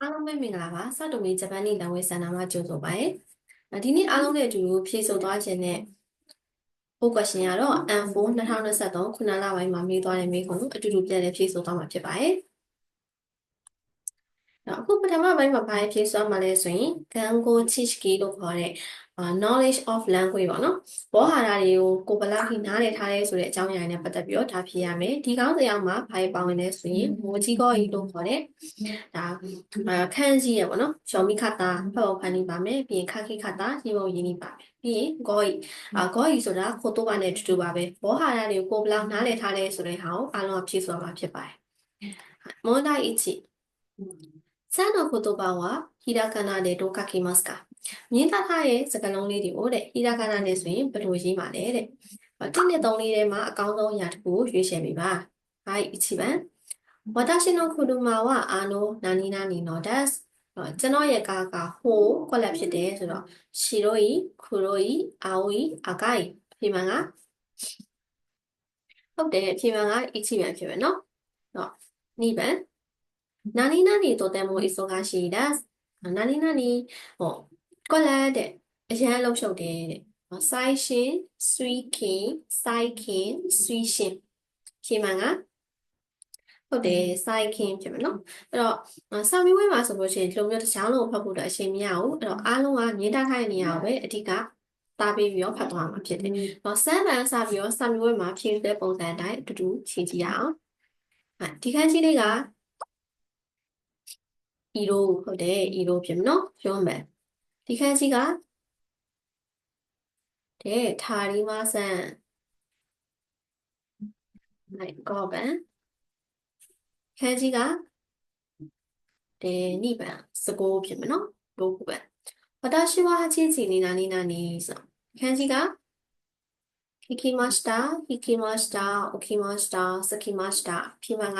အားလုံးပဲမင်္ဂလာပါစတိုမီဂျပန်နီလန်ဝဲစန္ဒာမှာကြိုဆိုပါရစေဒီနေ့အားလုံးနဲ့အတူတူဖြည့်ဆို့သွားခြင်းနဲ့ပို့ကွက်ရှင်ကတော့ M4 2023ခုနလပိုင်းမှာမေးသွားတဲ့မေးခွန်းကိုအတူတူပြန်လည်ဖြည့်ဆို့သွားမှာဖြစ်ပါတယ်အခုပထမပိုင်းမှာဘာဖြည့်ဆို့မှာလဲဆိုရင် Gango Chishiki လို့ခေါ်တဲ့ knowledge of language ပေါ့နော်ဘောဟာရတွေကိုကိုပလာခိနားလည်ထားရဲဆိုတဲ့အကြောင်းအရာနဲ့ပတ်သက်ပြီးတော့ဒါဖြေရမယ်ဒီကောင်းစရာမှာဘာတွေပါဝင်လဲဆိုရင်မိုးကြီးကောကြီးလို့ခေါ်တဲ့ဒါခန်းကြီးရပေါ့နော်ရှော်မီခတာဖတ်ဖို့ဖန်နေပါမယ်ပြီးရင်ခခိခတာရေပုံရင်းနေပါမယ်ပြီးရင်ဂောကြီးအာဂောကြီးဆိုတာခိုတိုဘာနဲ့တူတူပါပဲဘောဟာရတွေကိုကိုပလာနားလည်ထားလဲဆိုတဲ့ဟာကိုအားလုံးဖြည့်ဆိုမှာဖြစ်ပါတယ်問題13の言葉はひらがなでどう書きますか မြင်းသားခရဲ့စကလုံးလေးတွေကိုတဲ့ဟိတာခနာနဲ့ဆိုရင်ဘယ်လိုရေးမှာလဲတဲ့တစ်နဲ့သုံးလေးထဲမှာအကောင်းဆုံးအရာတစ်ခုကိုရွေးချယ်ပေးပါ။はい一番私の車はあの何々のですကျွန်တော်ရဲ့ကားကဟိုကွက်လက်ဖြစ်တယ်ဆိုတော့ရှီရိုဤခူရိုဤအာဝီအကိုင်ဖြစ်မှာကဟုတ်တယ်ဖြစ်မှာကအချီပြန်ဖြစ်မယ်နော်တော့နိဗ္ဗာန်နာနီနာနီတိုတဲမိုအီဆိုကာရှိဒတ်နာနီနာနီဟော ကွက်လက်တဲ့အရန်လှုပ်ရှုပ်တယ်တဲ့စိုက်ရှင်ဆွီခင်စိုက်ခင်ဆွီရှင်ဖြေမှန်ကဟုတ်တယ်စိုက်ခင်ဖြစ်မယ်နော်အဲ့တော့စာမေးပွဲမှာဆိုလို့ရှိရင်ဒီလိုမျိုးတစ်ချောင်းလုံးဖတ်ဖို့တော့အချိန်မရဘူးအဲ့တော့အားလုံးကမြင်တတ်ခိုင်းနေရအောင်ပဲအဓိကတာပြီးပြီးတော့ဖတ်သွားမှာဖြစ်တယ်။တော့စမ်းပန်စပြီးတော့စာမေးပွဲမှာဖြေတဲ့ပုံစံအတိုင်းအတူတူခြေကြည့်ရအောင်။အဲဒီခန်းကြီးလေးကဤရိုဟုတ်တယ်ဤရိုဖြစ်မယ်နော်။ရုံးမယ်။ ဒီခန်းကြီးကတဲ့ထာရီမဆန်လိုက်ကောပန်ခန်းကြီးကတဲ့နိဗ္ဗာန်စကိုးဖြစ်မယ်နော်ဒုက္ခပန်私は8時に何々ဆိုခန်းကြီးက行きました行きました起きました着きましたဖြစ်မှာက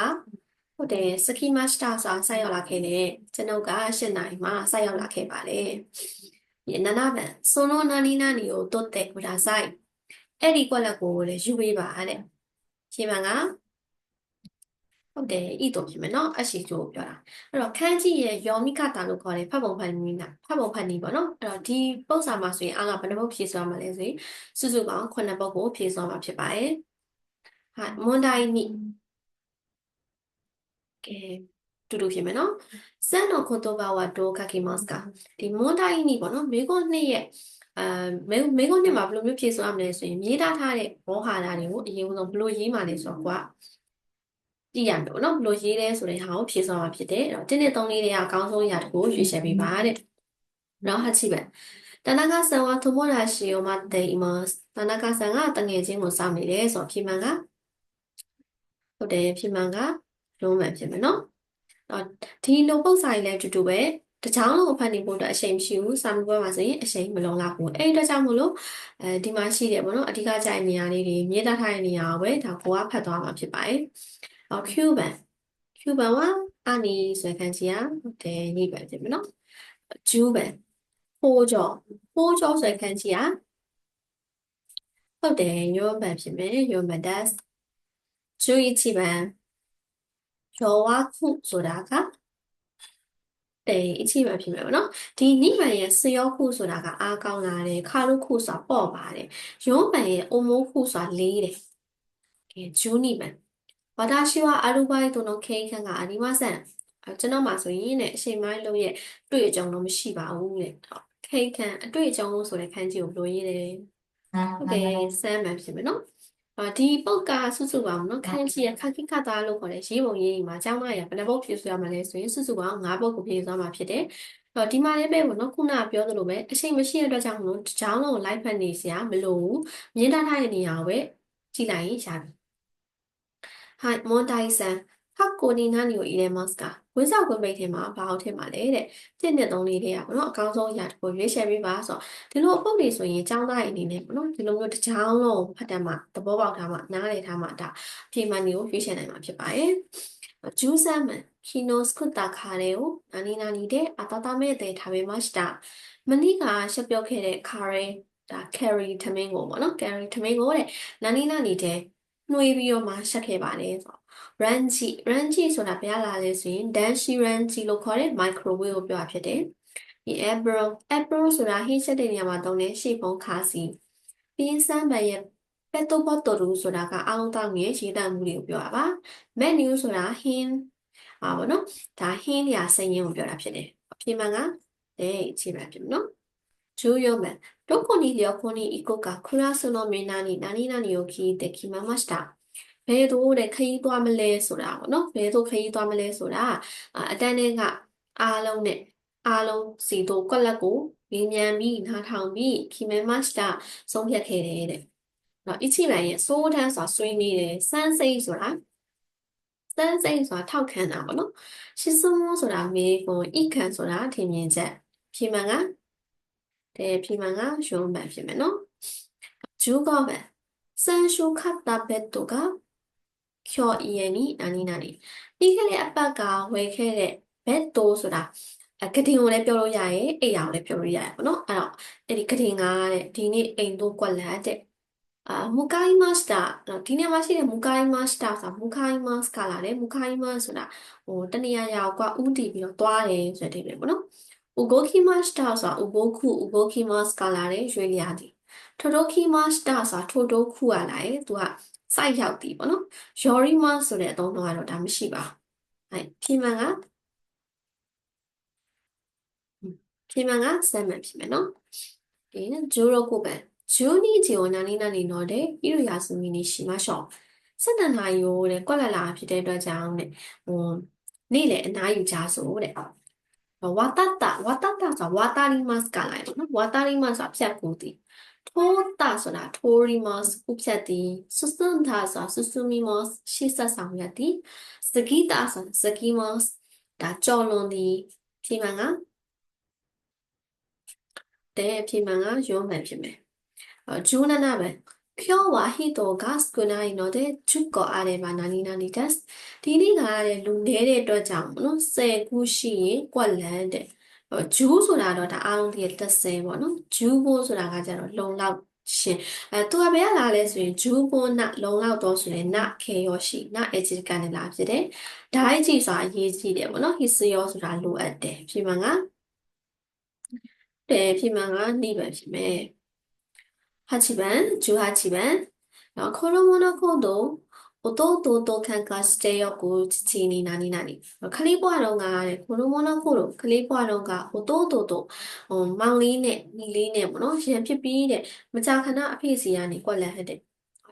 ဟုတ်တယ်စကီမတ်စတာဆိုဆိုက်ရောက်လာခဲ့တယ်ကျွန်ုပ်က၈နိုင်မှာဆိုက်ရောက်လာခဲ့ပါတယ်နနာဗန်ဆွန်လုံးနာနီနာနီကိုတွတ်တဲ့ဟိုဒါဆိုင်အဲ့ဒီကွက်လက်ကိုလည်းယူပေးပါတဲ့ရှင်းပါငါဟုတ်တယ်ဤတော့ဖြစ်မယ်နော်အရှိချိုးပြောတာအဲ့တော့ခန်းကြီးရဲ့ယောမိကတာလို့ခေါ်တဲ့ဖတ်ပုံဖန်နီနာဖတ်ပုံဖန်နီပေါ့နော်အဲ့တော့ဒီပုံစာမှာဆိုရင်အားကဘယ်နှပုတ်ဖြည့်စွာမှာလဲဆိုရင်စုစုပေါင်း9ပုတ်ကိုဖြည့်စွာမှာဖြစ်ပါတယ်ဟာမွန်ဒိုင်းနီ အဲတူတူဖြစ်မယ်နော်စန်တော်ခွန်တော့ဘာဝဒိုခကီမော့စ်ကဒီမွန်တိုင်းနီပေါ့နော်မေကွန်နှစ်ရဲ့အဲမေမေကွန်နှစ်မှာဘယ်လိုမျိုးဖြည့်ဆိုရမလဲဆိုရင်ရေးထားထားတဲ့ဘောဟာတာတွေကိုအရင်ဆုံးဘယ်လိုရေးမှလဲဆိုတော့ကွာကြည့်ရမယ်ပေါ့နော်ဘယ်လိုရေးလဲဆိုတဲ့ဟာကိုဖြည့်ဆိုရမှာဖြစ်တယ်အဲ့တော့တင်းနဲ့သုံးလေးတွေကအကောင်းဆုံးအရာတစ်ခုရွေးချယ်ပေးပါတဲ့နော်ဟာချိပဲတနကဆန်ဝါသမောရာရှိယောမတေအီမော့စ်တနကဆန်ကတငယ်ချင်းကိုစောင့်နေတယ်ဆိုတော့ဖြေမှန်ကဟုတ်တယ်ဖြေမှန်က လုံးမှန်ဖြစ်မယ်နော်အော်ဒီလိုပုတ်စာရေးလဲတူတူပဲတချောင်းလုံးအဖတ်နေဖို့အတွက်အချိန်မရှိဘူးစာမေးပွဲမှာဆိုရင်အချိန်မလုံလောက်ဘူးအဲ့ဒီအတွက်ကြောင့်မို့လို့အဲဒီမှာရှိတယ်ပေါ့နော်အဓိကကြိုက်နေရာလေးတွေမြေသားထားတဲ့နေရာကိုပဲဒါကိုကဖတ်သွားမှာဖြစ်ပါတယ်အော် Cuban Cuban ကအနီဆိုခန်းကြီးอ่ะဟုတ်တယ်ညီပဲဖြစ်မယ်နော် Cuban ဟိုးကြောဟိုးကြောဆိုခန်းကြီးอ่ะဟုတ်တယ်ယောဘန်ဖြစ်မယ်ယောမန်ဒတ်ဂျူအီချီဘန် ရောဝါခုဆိုတာကအဲအချိမှဖြစ်မယ်ပေါ့နော်ဒီနိမန်ရဲ့စယောခုဆိုတာကအားကောင်းလာတယ်ခါရုခုဆိုတာပေါ့ပါတယ်ယောမန်ရဲ့အုံမိုးခုဆိုတာလေးတယ်ကဲဂျူနိမန်ဝါတာရှိဝအရူပိုင်တုံတော့ခေခန့်ကအနီမဆန်ကျွန်တော်မှဆိုရင်တဲ့အချိန်ပိုင်းလုံးရဲ့တွေ့အကြုံတော့မရှိပါဘူးလေခေခန့်အတွေ့အကြုံလို့ဆိုတဲ့ခန်းကြီးကိုဘယ်လိုရေးလဲဟုတ်ကဲ့ဆမ်းမှန်ဖြစ်မယ်နော် အာဒီပုဒ်ကစုစုပေါင်းเนาะခန်းကြီးရခခင်ခတာလို့ခေါ်တဲ့ရေးပုံရေးမှာကျောင်းသားရဘယ်နှပုဒ်ဖြည့်ဆွဲရမှာလဲဆိုရင်စုစုပေါင်း၅ပုဒ်ကိုဖြည့်ဆွဲမှာဖြစ်တယ်တော့ဒီမှာလည်းပဲပေါ့နော်ခုနပြောသလိုပဲအချိန်မရှိတဲ့အတွက်ကြောင့်မို့ဒီကြောင်းလုံးကိုလိုက်ဖက်နေစရာမလိုဘူးမြင်းတထားတဲ့နေရာကိုပဲကြည့်လိုက်ရင်ရပြီ Hi Mon Dyson Hakoni nani wo ire masu ka ဝင်ဆောင်ခွင့်ပိတ်ထဲမှာဘာအောင်ထင်ပါလဲတဲ့တစ်နှစ်သုံးလေးလေးอ่ะဗောနော်အကောင်းဆုံးအရာတစ်ခုရွေးချယ်ပေးပါဆိုတော့ဒီလိုအပုတ်တွေဆိုရင်ចောင်းသားအနေနဲ့ဗောနော်ဒီလိုမျိုးတစ်ချောင်းလုံးဖတ်တတ်မှသဘောပေါက်ထားမှနားလည်ထားမှဒါဖြေမှန်တွေကိုရွေးချယ်နိုင်မှာဖြစ်ပါတယ်ဂျူးဆမ်မန်ခီနိုစကွတ်တာခါရဲကိုနာနီနာနီတဲ့အတတမဲ့တဲ့ထားပေးမစတာမနီကရှက်ပြောခဲ့တဲ့ခါရဲဒါ carry ထမင်းကိုဗောနော် carry ထမင်းကိုတဲ့နာနီနာနီတဲ့နှွေးပြီးတော့မှရှက်ခဲ့ပါတယ်ဆို ranji ranji ဆိုတာဘယ်လာလဲဆိုရင် danshi ranji လို့ခေါ်တဲ့ microwave ကိုပြောတာဖြစ်တယ်ဒီ apron apron ဆိုတာဟင်းချက်တဲ့နေရာမှာသုံးတဲ့ရှေ့ဖုံးခါစီပြီးရင်စမ်းပန်ရဲ့ petto bottle ဆိုတာကအားလုံးတောင်းရဲ့ရေးတတ်မှုတွေကိုပြောတာပါ menu ဆိုတာဟင်းอ่าဗောနော်ဒါဟင်းနေရာစရင်ကိုပြောတာဖြစ်တယ်အပြင်မှာကတဲ့အခြေခံဖြစ်မယ်နော်重要面どこに旅行に行こうかクラスのみんなに何々を聞いて決めました ဘယ်သို့တဲ့ခရီးသွားမလဲဆိုတာပေါ့နော်ဘယ်သို့ခရီးသွားမလဲဆိုတာအာအတန်းနဲ့ကအားလုံးနဲ့အားလုံးစီတို့ကွက်လက်ကိုမြင်မြန်ပြီးနားထောင်ပြီးခီမဲမတ်တာဆုံးဖြတ်ခဲ့တယ်တဲ့နော်အချိပိုင်ရဲ့စိုးထမ်းဆိုတာဆွေးနေတယ်စမ်းစိတ်ဆိုတာစမ်းစိတ်ဆိုတာထောက်ခံတာပေါ့နော်ရှစ်စုံဆိုတာမေးခွန်းဣခံဆိုတာထင်မြင်ချက်ဖြေမှန်ကတဲ့ဖြေမှန်ကရှုံးမှန်ဖြစ်မယ်နော်ဂျူကောပဲစမ်းရှုခတ်တာဘက်တို့က ဖြော်အီယနီနာနီနာနီပြီးခဲ့တဲ့အပတ်ကဝယ်ခဲ့တဲ့ဘက်တိုးဆိုတာအကတင်ကိုလည်းပြောလို့ရရဲ့အိယာကိုလည်းပြောလို့ရရဲ့ပေါ့နော်အဲ့တော့အဲ့ဒီကတင်ကတဲ့ဒီနေ့အိမ်တို့ကွက်လက်တဲ့အာမူကိုင်းမတ်တာဒီနေ့မှာရှိတဲ့မူကိုင်းမတ်တာဆိုတာမူကိုင်းမတ်ကလာတယ်မူကိုင်းမတ်ဆိုတာဟိုတနေရာရာကွာဥတီပြီးတော့သွားတယ်ဆိုတဲ့အိမ်ပဲပေါ့နော်ဥဂိုခိမတ်တာဆိုတာဥဂိုခုဥဂိုခိမတ်ကလာတယ်ရွှေလျာဒီထိုတိုခိမတ်တာဆိုတာထိုတိုခုကလာတယ်သူက စိုက်ရောက်သည်ပေါ့နော်ယောရီမဆိုတဲ့အသုံးတော့ကတော့ဒါမရှိပါဘူးအဲဖြေမှန်ကဖြေမှန်ကစမ်းမှန်ဖြစ်မယ်နော်ဒီဂျိုရိုကိုပဲဂျိုနီဂျီကိုနာနီနာနီနော်တဲ့ဣရိယာစုမီနီရှိမရှော့ဆက်တန်နာယိုတဲ့ကွက်လက်လာဖြစ်တဲ့အတွက်ကြောင့်တဲ့ဟိုနေ့လေအနားယူကြဆိုတဲ့ဝါတတဝါတတဆိုဝါတာရီမတ်ကလာတယ်နော်ဝါတာရီမတ်ဆိုဖြတ်ကူတည် ထိုးတာဆိုတာထိုးရီမတ်ဥဖြတ်သည်စွစွန်တာဆိုတာစွစွမီမတ်ရှေ့ဆက်ဆောင်ရသည်စကီတာဆိုတာစကီမတ်ဒါကြော်လွန်သည်ဖြေမှန်ကတဲ့ဖြေမှန်ကရုံးမှန်ဖြစ်မယ်ဂျူနာနာပဲ今日は人が少ないので10個あれば何々ですဒီနေ့ကလည်းလူနေတဲ့အတွက်ကြောင့်မနော်10ခုရှိရင်ကွက်လန်းတဲ့ ဂျူးဆိုတာတော့ဒါအားလုံးသိတဲ့လက်စဲပေါ့နော်ဂျူးဘိုးဆိုတာကကျတော့လုံလောက်ရှင်အဲသူကဘယ်ကလာလဲဆိုရင်ဂျူးဘိုးနလုံလောက်တော့ဆိုရင်နခေယောရှိနအေဂျီကနေလာဖြစ်တယ်ဒါအကြီးဆိုတာအရေးကြီးတယ်ပေါ့နော်ဟီစီယောဆိုတာလိုအပ်တယ်ဖြစ်မှာကတယ်ဖြစ်မှာကနိဗ္ဗာန်ဖြစ်မယ်하지만 주하지만 코로모노코도 てよく父に何々。ခလေးဘွားတော်ကတဲ့ကိုလိုမနောကိုလိုခလေးဘွားတော်က弟とဟိုမောင်လေးနဲ့ညီလေးနဲ့ပေါ့နော်ရန်ဖြစ်ပြီးတဲ့မကြာခဏအဖေစီကနေကွက်လက်ဟတဲ့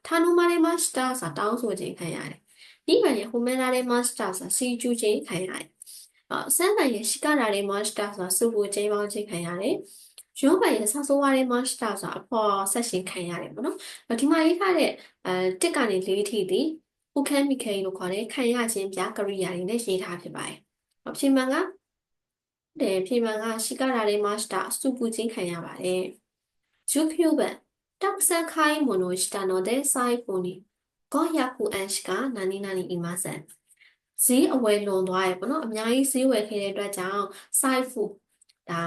ထာနိုမာရီမတ်စတာဆိုတောင်းဆိုခြင်းခံရတယ်။ဒီမှလည်းဟိုမဲလာတဲ့မတ်စတာဆိုစီကျူးခြင်းခံရတယ်။အော်ဆန်းနိုင်ရဲ့ရှီကာရာတဲ့မတ်စတာဆိုစူပူခြင်းပေါင်းခြင်းခံရတယ်။ရုံးပိုင်ရဲ့ဆောက်ဆိုးဝါးတဲ့ master ဆိုတာအဖော်ဆက်ရှင်ခံရတယ်ပေါ့နော်။ဒီမှာရေးထားတဲ့အဲတစ်ကနေလေးထိသည် ဥခမ်းမိခဲလို့ခေါ်တဲ့ခံရခြင်းပြကရိယာတွေနဲ့ရေးထားဖြစ်ပါတယ်။အဖြေမှန်ကတဲ့ဖြေမှန်ကရှိကရာတဲ့ master စုပူခြင်းခံရပါတယ်။ဂျုဖြူဘန်တက်ဆန်ခိုင်မိုနိုစတာနိုတဲ့ဆိုင်ပုံနီကောယာကူအန်ရှ်ကနာနီနာနီအီမာဆန်ဈေးအဝယ်လွန်သွားရဲ့ပေါ့နော်အများကြီးဈေးဝယ်ခဲ့တဲ့အတွက်ကြောင့် side food ဒါ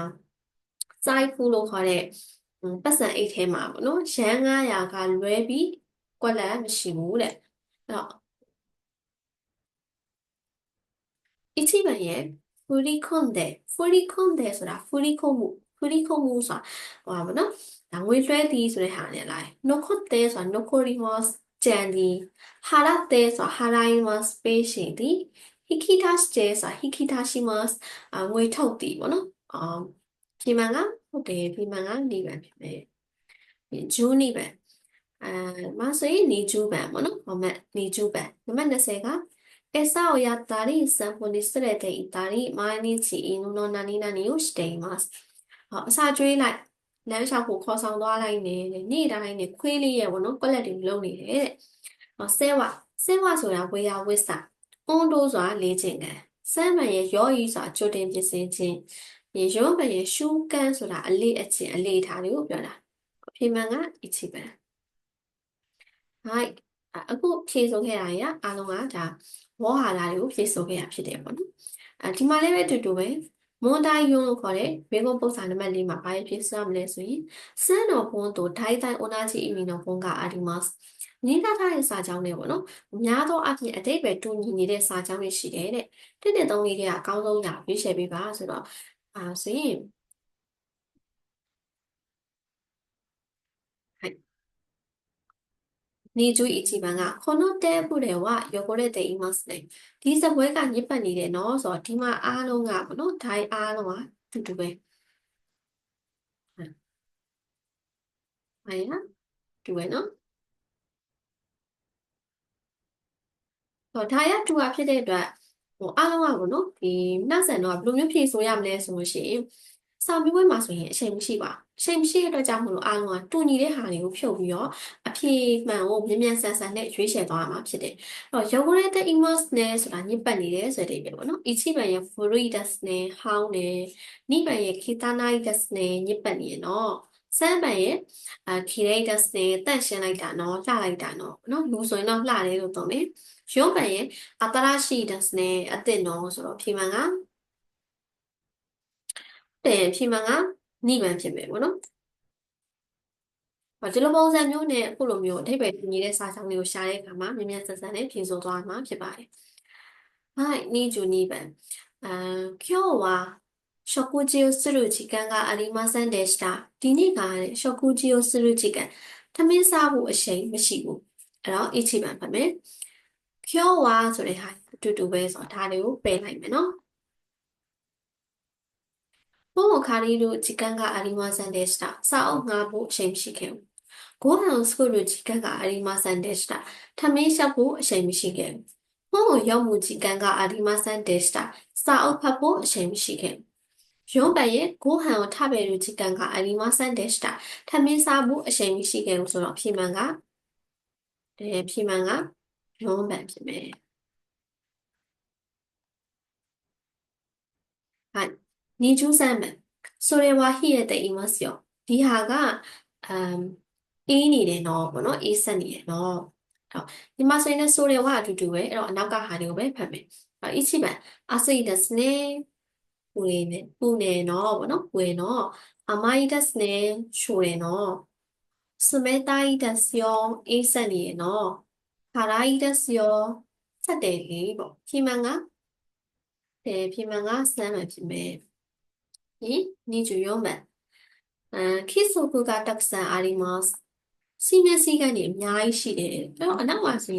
စိုက်ဖူးလို့ခေါ်တဲ့ပတ်စံအိတ်ထဲမှာပေါ့နော်ရန်900ကလွဲပြီးကွက်လက်မရှိဘူးတဲ့အဲ့ တော့一番ရဲ့振り込んで振り込んでဆိုတာ振り込む振り込むဆိုတာဟောပါနော်ဒါငွေလွှဲသည်ဆိုတဲ့ဟာနဲ့လာ残ってဆိုတာ残りますကြံသည်払ってဆိုတာ払いますပေးရှင်သည်引き出してဆိုတာ引き出しますあငွေထုတ်သည်ပေါ့နော်အာဒီမှန်ကဟုတ်တယ်ဒီမှန်ကနေပန်ဖြစ်မယ်ဂျူးနေပန် အဲမဆိုရင်နေကျူးပန်ပေါ့နော်မမနေကျူးပန်နံပါတ်20က 에사오야다리 산포니스레데 이다리 마이니치 이누노나니나니요 시데이마스 ဟုတ်အစာကျွေးလိုက်လမ်းလျှောက်ကိုခေါ်ဆောင်သွားလိုက်နေတဲ့နေ့တိုင်းနဲ့ခွေးလေးရဲ့ဘောနော်ကွက်လက်တွေလုံးနေတယ်တဲ့ဟောဆဲဝဆဲဝဆိုတာဝေယဝိစာအွန်တိုးစွာလေ့ကျင့်ကန်စမ်းမရဲ့ရောဤစွာကြိုတင်ပြင်ဆင်ခြင်းရေရောမရဲ့ရှူးကန်းဆိုတာအလေးအကျင့်အလေးထားတွေကိုပြောတာအဖေမှန်ကအချီပန် right အခုဖြည့်ဆိုခဲ့တာတွေကအားလုံးကဒါဝေါ်ဟာတာတွေကိုဖြည့်ဆိုခဲ့တာဖြစ်တယ်ပေါ့နော်အဲဒီမှာလည်းပဲတူတူပဲမွန်တိုင်းယွန်းလို့ခေါ်တဲ့မေကုံပု္ပ္ပာနံပါတ်၄မှာဘာဖြစ်ဆိုရမလဲဆိုရင်စံတော်ဘုံတို့ဒိုင်းတိုင်းအိုနာချီအီမီနော်ဘုံကအာဒီမတ်ညီလာထားတဲ့စာကြောင်းတွေပေါ့နော်အများသောအပြင်အတိတ်ပဲတူညီနေတဲ့စာကြောင်းတွေရှိတယ်တဲ့တစ်နှစ်သုံးလေးကအကောင်းဆုံးညာရွေးချယ်ပေးပါဆိုတော့အာဆိုရင် နေကျူးအချီမန်ကခွန်တော့တဲဖို့တယ်ဝယောကိုတဲ့တေအီမတ်စ်နေဒီစပွဲကညစ်ပတ်နေတယ်နော်ဆိုတော့ဒီမှာအားလုံးကပေါ့နော်ဒိုင်းအားလုံးကတူတူပဲဟဲ့တူပဲနော်ဆိုတော့ဒါရတူပါဖြစ်တဲ့အတွက်ဟိုအားလုံးကပေါ့နော်ဒီနှက်ဆန်တော့ဘယ်လိုမျိုးဖြည့်ဆိုရမလဲဆိုလို့ရှိရင်စာမေးပွဲမှာဆိုရင်အချိန်မရှိပါဘူး ချိန်မရှိတဲ့အတွက်ကြောင့်မလို့အားလုံးကတူညီတဲ့ဟာတွေကိုဖြုတ်ပြီးတော့အဖြေမှန်ကိုမြ мян ဆန်ဆန်နဲ့ရွေးချယ်သွားရမှာဖြစ်တယ်။အဲ့တော့ယောဂရတဲ့ immerse နဲ့ဆိုတာညစ်ပတ်နေတယ်ဆိုတဲ့ပြပေါ့နော်။ Ichiban ရဲ့ Floridas နဲ့ How နဲ့ Niban ရဲ့ Kitanaidas နဲ့ညစ်ပတ်နေရနော်။စမ်းပန်ရဲ့အာ Kireidas နဲ့တန့်ရှင်းလိုက်တာနော်လှလိုက်တာနော်နော်လူဆိုရင်တော့လှတယ်လို့သုံးတယ်။ရုံးပန်ရဲ့ Atarashidas နဲ့အသစ်နော်ဆိုတော့ဖြေမှန်ကတဲ့ဖြေမှန်က နိဗ္ဗာန်ဖြစ်မယ်ပေါ့နော်။ဒီလိုပုံစံမျိုးနဲ့အခုလိုမျိုးအဓိပ္ပာယ်တူညီတဲ့စာကြောင်းလေးကိုရှာတဲ့အခါမှာမြန်မြန်ဆန်ဆန်နဲ့ဖြေဆိုသွားမှာဖြစ်ပါတယ်။はい、22番。あ今日は食事をする時間がありませんでした。ဒီနေ့က食事をする時間ထမင်းစားဖို့အချိန်မရှိဘူး။အဲ့တော့1番ဖတ်မယ်။今日はဆိုတဲ့ဟာအတူတူပဲဆိုတော့ဒါလေးကိုပယ်လိုက်မယ်နော်။ 포모 가리로 직관가 아리마산 데시 다. 사오가 보 쳔시 케. 고한 스쿨로 직관가 아리마산 데시 다. 타메샤보 쳔시 케. 포모 영무 직관가 아리마산 데시 다. 사오파보 쳔시 케. ရုံးပတ်ရဲ့ဂိုးဟန်ကိုထပယ်လူချီကန်ကအနီမဆန်ဒက်စတာထမင်းစားဖို့အချိန်မရှိခဲ့လို့ဆိုတော့ဖြေမှန်ကအဲဖြေမှန်ကရုံးပတ်ဖြစ်မယ်ဟုတ် 20 소리와 희에 대이마스 요. 디하가 음 인이네 너 뭐노 이선이네 너. 어, 이마스에는 소리와 두두에 어 나가 하는 거에 밤 에. 어, 이치만 아스이다스네 우리네 우네 너 뭐노 우에 너 아마이다스네 쇼에 너 스메타이다스요 이선이네 너. 가라이다스요 ဆက်တယ်လေပေါ့ဖြီမန်ကတယ်ဖြီမန်ကစမ်းမှဖြစ်မယ် 이 니주 요만 키소쿠가 딱산 아리마스 시메시간이 많이 시대 또 나와서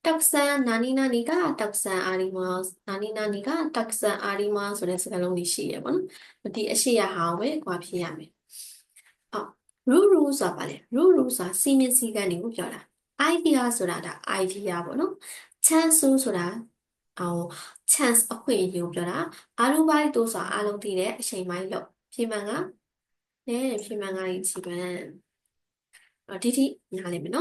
딱산 나니나니가 딱산 아리마스 나니나니가 딱산 아리마스 ဆိုတဲ့စကားလုံးကြီးရှိရပါတော့ဒီအရှိရဟာပဲကွာဖြစ်ရမယ်အော် rule rule ဆိုတာပါလေ rule rule ဆိုတာစီမင်းစည်းကမ်းတွေကိုပြောတာ idea ဆိုတာဒါ idea ပေါ့နော် chance ဆိုတာ အော် chance အခွင့်အရေးကိုပြောတာအားလုံးပိုင်းတို့ဆိုတာအားလုံးသိတဲ့အချိန်ပိုင်းလို့ဖြေမှန်ကねဖြေမှန်က一番あリリになれるの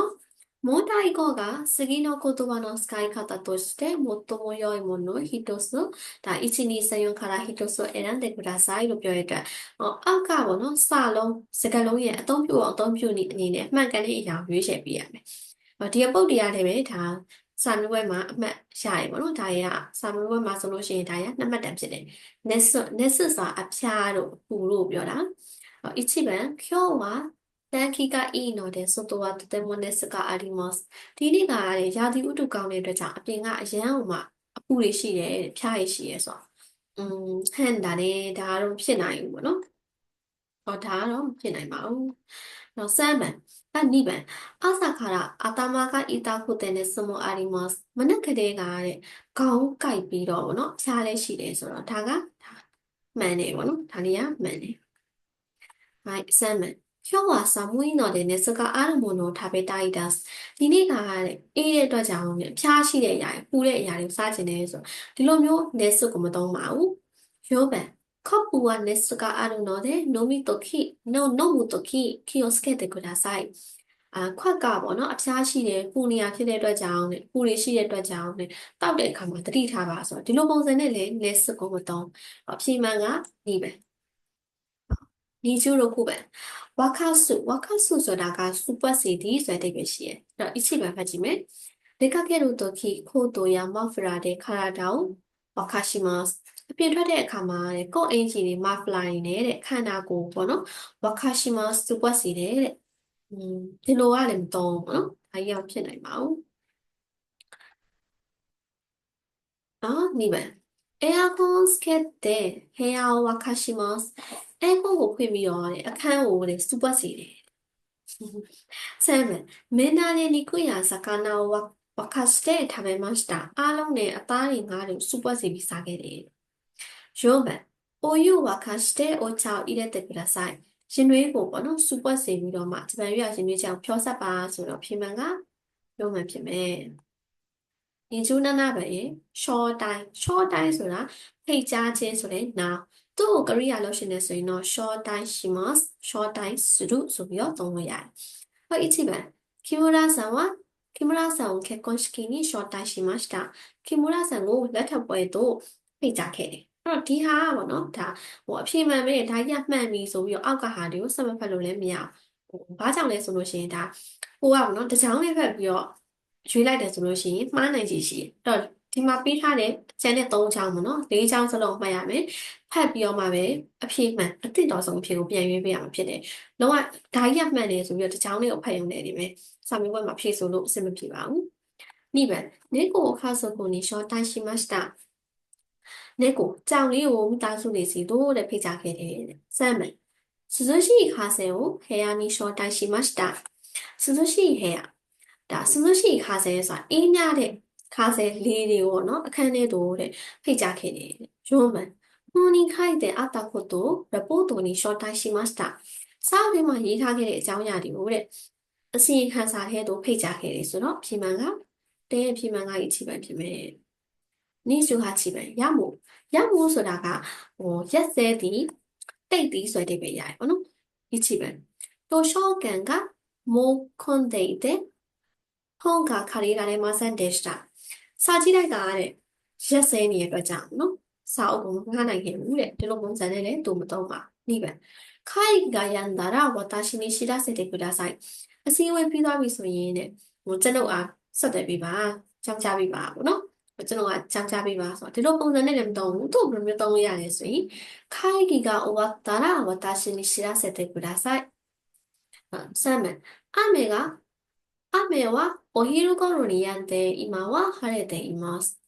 問題語が次の言葉の使い方として最も良いものを一つ、だ1、2、3、4から一つ選んでくださいလို့ပြောရတဲ့အောက်ကပေါ့နော်စလုံးစကားလုံးရဲ့အသုံးပြုအောင်အသုံးပြုနည်းအနေနဲ့အမှန်ကန်တဲ့အရာကိုရွေးချယ်ပေးရမယ်။အော်ဒီအပုတ်တရားလည်းပဲဒါ စာမေးပွဲမှာအမှတ်ရရပေါ့နော်ဒါရစာမေးပွဲမှာဆိုလို့ရှိရင်ဒါရနှစ်မှတ်တမ်းဖြစ်တယ်။ next next ဆိုတာအဖျားတို့ပူလို့ပြောတာ။အော်1番今日は天気がいいので外はとても熱がありますဒီနေ့ကလည်းရာသီဥတုကောင်းတဲ့အတွက်ကြောင့်အပြင်ကအရန်ဟိုမှာအပူတွေရှိတယ်တဲ့ဖျားရရှိရဲဆိုတော့อืมဟန်ဒါလည်းဒါတော့ဖြစ်နိုင်ဘူးပေါ့နော်ဟောဒါတော့ဖြစ်နိုင်ပါဘူး ကနိဗ္ဗာန်အစခါရအာတမကဣတခုတေနစမောအာရီမော့မနက်ကလေးကတဲ့ခေါင်းကိုက်ပြီးတော့ဗောနော်ဖြားလဲရှိတယ်ဆိုတော့ဒါကမှန်တယ်ဗောနော်ဒါလေးကမှန်တယ် right ဆမ်းမှန်ကျောဝါစာမွေးနော်တဲ့နစကအာရမွန်တို့ထားပေးတိုက်တာဒီနေ့ကတဲ့အေးတဲ့အတွက်ကြောင့်အဖျားရှိတဲ့အရာတွေပူတဲ့အရာတွေစားကျင်တယ်ဆိုတော့ဒီလိုမျိုးနစကမသုံးပါဘူးရောပန် 커브와 네스가 아는 너네 놈이 또키 너 너무 또키 키오스케 데쿠다사이 아 ခွက်ကပေါ့နော်အဖျားရှိတယ်ပူနေရဖြစ်တဲ့အတွက်ကြောင့်ねပူနေရှိတဲ့အတွက်ကြောင့်ねတောက်တဲ့အခါမှာတတိထားပါဆိုတော့ဒီလိုပုံစံနဲ့လည်း nest ကိုမသုံးအဖြေမှန်ကဒီပဲဒီကျိုးတို့ခုပဲဝါခဆုဝါခဆုဆိုတာကစူပတ်စီဒီဆိုတဲ့အဓိပ္ပာယ်ရှိရယ်အဲ့တော့အချိန်မှဖတ်ကြည့်မယ်데카게루토키 코도야 마프라데 카라다우 와카시마스 အပြင်ထွက်တဲ့အခါမှာကိုယ့်အင်ဂျီတွေမာဖလာတွေနဲ့တဲ့ခန္ဓာကိုယ်ပေါ့နော်ဝါခရှိမစူပတ်စီတယ်တဲ့อืมဒီလိုကလည်းမသုံးဘူးနော် ဒါကြီးအောင်ဖြစ်နိုင်ပါဘူးနော်2番エアコンつけて部屋を沸かしますエアコンကိုဖွင့်ပြီးတော့တဲ့အခန်းကိုတဲ့စူပတ်စီတယ်7မင်းသားလေးにくや魚を沸かして食べましたအားလုံးနဲ့အသားတွေငါးတွေစူပတ်စီပြီးစားခဲ့တယ် 4番お湯を沸かしてお茶を入れてくださいရှင်တွေးကိုပေါ့နော်စူပတ်စီပြီးတော့မှဂျပန်ရွာရှင်တွေးချောင်ဖြောဆက်ပါဆိုတော့ဖြေမှန်ကရုံးမှန်ဖြစ်မယ်ညီကျူးနနာပဲရှော့တိုင်းရှော့တိုင်းဆိုတာဖိတ်ကြားခြင်းဆိုတဲ့ noun သူ့ကိုကရိယာလို့ရှင်နေဆိုရင်တော့ short time します short time するဆိုပြီးတော့သုံးလို့ရတယ်။ဟုတ်1番木村さんは木村さんを結婚式に招待しました木村さんကိုလက်ထပ်ပွဲသို့ဖိတ်ကြားခဲ့တယ်။အဲ့ တော့ဒီဟာကပေါ့နော်ဒါဟိုအဖြေမှန်ပဲဒါရမှန်ပြီဆိုပြီးတော့အောက်ကဟာတွေကိုစက်မဖက်လို့လည်းမရဘူး။ဟိုဘာကြောင့်လဲဆိုလို့ရှိရင်ဒါဟိုကပေါ့နော်တစ်ချောင်းလေးဖက်ပြီးတော့ရွေးလိုက်တယ်ဆိုလို့ရှိရင်မှားနိုင်ချေရှိတယ်။အဲ့တော့ဒီမှာပေးထားတဲ့ကျန်တဲ့၃ချောင်းပေါ့နော်၄ချောင်းစလုံးမှတ်ရမယ်ဖတ်ပြီးတော့မှပဲအဖြေမှန်အသင့်တော်ဆုံးအဖြေကိုပြန်ရွေးပေးရမှာဖြစ်တယ်လုံးဝဒါကြီးကမှန်တယ်ဆိုပြီးတော့တစ်ချောင်းလေးကိုဖတ်ရုံနဲ့ဒီပဲစာမေးပွဲမှာဖြေဆိုလို့အဆင်မပြေပါဘူး2番猫を家族に招待しました နဲ့ကိုကြောင်လေးကိုမိသားစုနေစီတို့တဲ့ဖိတ်ကြားခဲ့တယ်တဲ့စမ်းမယ်စူဇူရှိခါဆယ်ကိုဟေယာနီရှောတိုင်ရှိမတ်တာစူဇူရှိဟေယာဒါစူဇူရှိခါဆယ်ဆိုတာအေးမြတဲ့ခါဆယ်လေးတွေပေါ့နော်အခန်းထဲတို့တဲ့ဖိတ်ကြားခဲ့တယ်ရုံးမယ်ဟွန်နီခိုက်တဲ့အတာကိုတို့ရပို့တော်နီရှောတိုင်ရှိမတ်တာစာအုပ်ထဲမှာရေးထားခဲ့တဲ့အကြောင်းအရာတွေကိုတဲ့အစီရင်ခံစာထဲတို့ဖိတ်ကြားခဲ့တယ်ဆိုတော့ဖြေမှန်ကတဲဖြေမှန်ကကြီးအချိပန်ဖြစ်မယ် နိရှုဟာချိပဲရမို့ရမို့ဆိုတာကဟိုရက်စဲသည်တိတ်သည်ဆိုတဲ့ပဲရတယ်ပေါ့နော်ဒီချိပဲတော်ရှောကန်ကမိုခွန်ဒေတဲ့ဟောင်းကခရီးလာနေမဆန်ဒေしたစာကြည့်လိုက်ကတဲ့ရက်စဲနေတဲ့အတွက်ကြောင့်နော်စာအုပ်ကိုငှားနိုင်ခဲ့ဘူးတဲ့ဒီလိုပုံစံနဲ့လည်းသူမတော့ပါနိဗ္ဗာန်ခိုင်ဂါယန္တာရဝတာရှင်နိရှိတာစေတေကုဒါဆိုင်အစည်းအဝေးပြီးသွားပြီဆိုရင်တဲ့ဟိုကျွန်ုပ်အားဆက်တယ်ပြပါကြောင်းကြပြပါဘောနော် ကျွန်တော်ကကြောက်ကြပြပါဆိုတော့ဒီလိုပုံစံနဲ့လည်းမသုံးဘူးသူ့ဘယ်လိုမျိုးသုံးလို့ရလဲဆိုရင်ခိုင်ဂီကဝတာရဝတာရှိနေရှိလာစေတဲ့ကုဒါဆိုင်ဆမ်းမယ်အမေက雨はお昼頃に止んで、今は晴れています。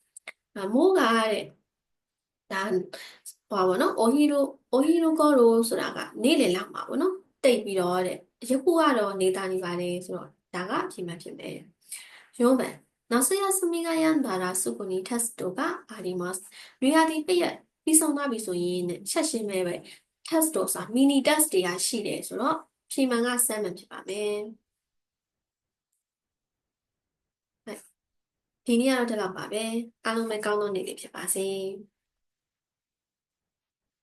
あ、မိုးကတဲ့ဒါဟောပါနော်အိုဟီရိုအိုဟီရိုကောရိုဆိုတာကနေ့လယ်လောက်မှာပေါ့နော်တိတ်ပြီးတော့တဲ့ယခုကတော့နေတာနေပါလေဆိုတော့ဒါကပြင်မှဖြစ်မယ် နောက်ဆရာစမီကယန်ဒါရာစုကိုနီတက်စတိုကအာဒီမတ်ရီယာဒီတရက်ပြီးဆုံးသွားပြီဆိုရင်ချက်ရှင်းပဲပဲ test တော့ဆိုတာ mini test တွေကရှိတယ်ဆိုတော့ဖြေမှန်က7မှန်ဖြစ်ပါမယ်ဒီနေ့ကတော့ဒီလောက်ပါပဲအားလုံးပဲကောင်းသောနေ့လေးဖြစ်ပါစေ